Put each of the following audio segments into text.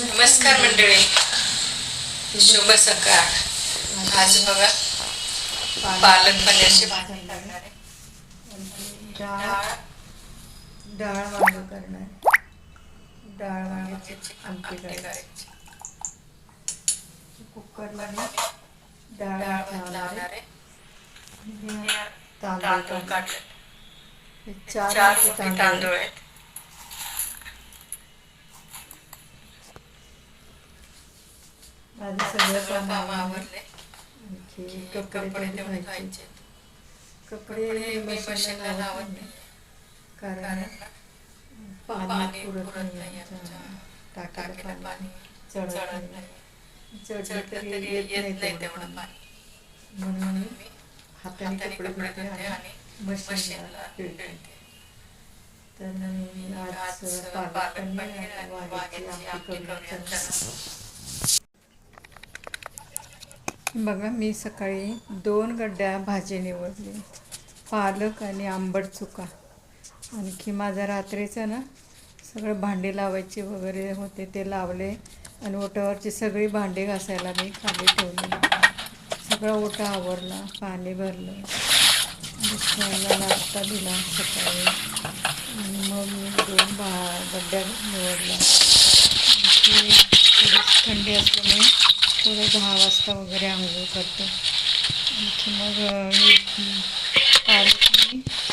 नमस्कार मंडळी. शुभ सकाळ. आज बघा पालक पनीरची भाजी करणार आहे. डाळ. डाळ वांग करणार. डाळ वांग्याची आमटी करायची. कुकरमध्ये डाळ लावणार आहे. तांदूळ. काढले चार तांदूळ आहेत. माझं सगळं काम आवरलं. आवरले. आणखी कपडे कपडे तेवढे धुवायचे. कपडे मी मशीनला लावत नाही. कारण पाणी पुरत नाही आमच्या टाकीला पाणी. चढत नाही. चढलं तरी येत नाही तेवढं पाणी. म्हणून मी हाताने कपडे धुते आणि मशीनला पिळते तर मी आज पालक पनीर आणि वांग्याची आमटी आमटी बघा मी सकाळी दोन गड्ड्या भाजी निवडली. पालक आणि आंबट चुका. आणखी माझं रात्रीचं ना सगळं भांडी लावायची वगैरे होते ते लावले आणि ओटावरची सगळी भांडी घासायला मी खाली ठेवली. सगळा ओटा आवरला पाणी भरलं. नाश्ता दिला सकाळी. आणि मग मी दोन भा गड्ड्या निवडल्या. थंडी असल्यामुळे थोडं दहा वाजता वगैरे आंघोळ करतो. आणखी मग अं, ही पालक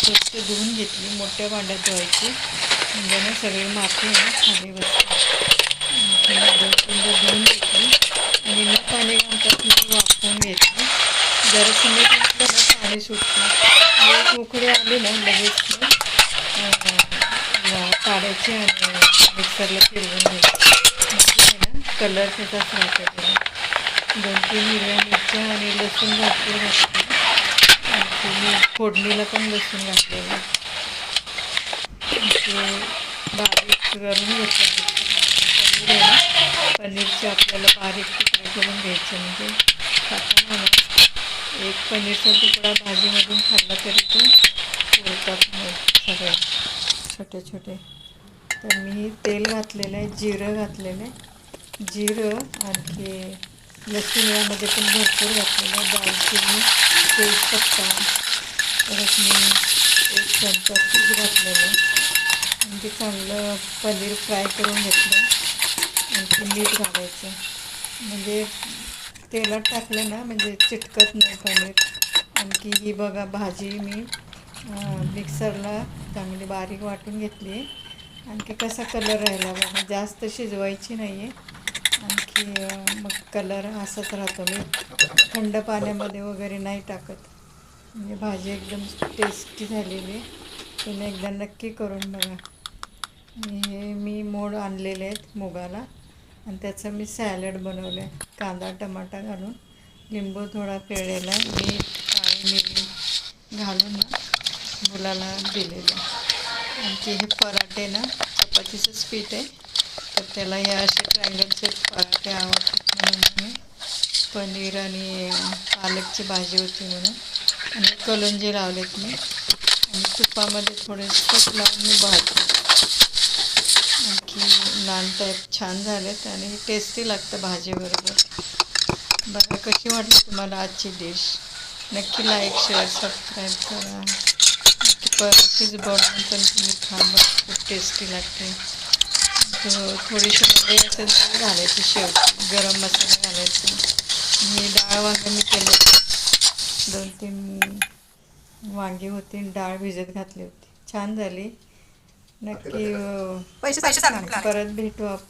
स्वच्छ धुवून घेतली मोठ्या भांड्यात धुवायची. म्हणजे ना सगळी माती आहे खाली बसते आणखी मग दोन धुवून घेतली. आणि न पाणी घालतात मी वापरून घेतली. जर तुम्ही घातलं ना पाणी सुटतं उकडे आले ना लगेच काढायचे आणि मिक्सरला फिरवून घ्यायचे. ना कलर त्याचाच राहतो दोन तीन हिरव्या मिरच्या आणि लसूण घातले घातले आणखी फोडणीला पण लसूण घातलेलं बारीक करून घेतलं पनीर पनीरचे आपल्याला बारीक तुकडे करून घ्यायचे म्हणजे खाताना एक पनीरचा तुकडा भाजीमधून खाल्ला तरी तो पुरतात मग सगळे छोटे छोटे तर मी तेल घातलेलं आहे जिरं घातलेलं आहे जिरं आणखी लसूण यामध्ये पण भरपूर घातलेलं दालचिनी तेजपत्ता परत मी एक चमचा तूप घातलेलं म्हणजे आणि ते चांगलं पनीर फ्राय करून घेतलं आणखी मीठ घालायचं म्हणजे तेलात टाकलं ना म्हणजे चिटकत नाही पनीर. आणखी ही बघा भाजी मी मिक्सरला चांगली बारीक वाटून घेतली आहे. आणखी कसा कलर राहिला बघा जास्त शिजवायची नाही आहे की मग कलर असाच राहतो मी. थंड पाण्यामध्ये वगैरे नाही टाकत. म्हणजे भाजी एकदम टेस्टी झालेली आहे. तुम्ही एकदा नक्की करून बघा. हे मी मोड आणलेले आहेत मुगाला. आणि त्याचं मी सॅलड बनवलं आहे. कांदा टमाटा घालून. लिंबू थोडा पेळलेला आहे. मीठ काळी मिरी घालून ना मुलाला दिलेलं आहे. आणखी हे पराठे ना चपातीचंच पीठ आहे. तर त्याला हे असे ट्रँगलचे पराठे आवडतात म्हणून मी पनीर आणि पालकची भाजी होती म्हणून. आणि कलंजी लावलेत मी. आणि तुपामध्ये थोडे तूप लावून मी भाजले आणखी नान टाईप छान झालेत आणि टेस्टी लागतं भाजीबरोबर. बघा कशी वाटली तुम्हाला आजची डिश नक्की लाईक शेअर सबस्क्राईब करा. नक्की परतीच बनवून पण तुम्ही खा खूप टेस्टी लागते. थोडीशी मध्ये असेल तर घालायची शेवटी. गरम मसाला घालायचा. मी डाळ वांगे मी केले दोन तीन वांगी होती आणि डाळ भिजत घातली होती. छान झाली. नक्की परत भेटू आपण.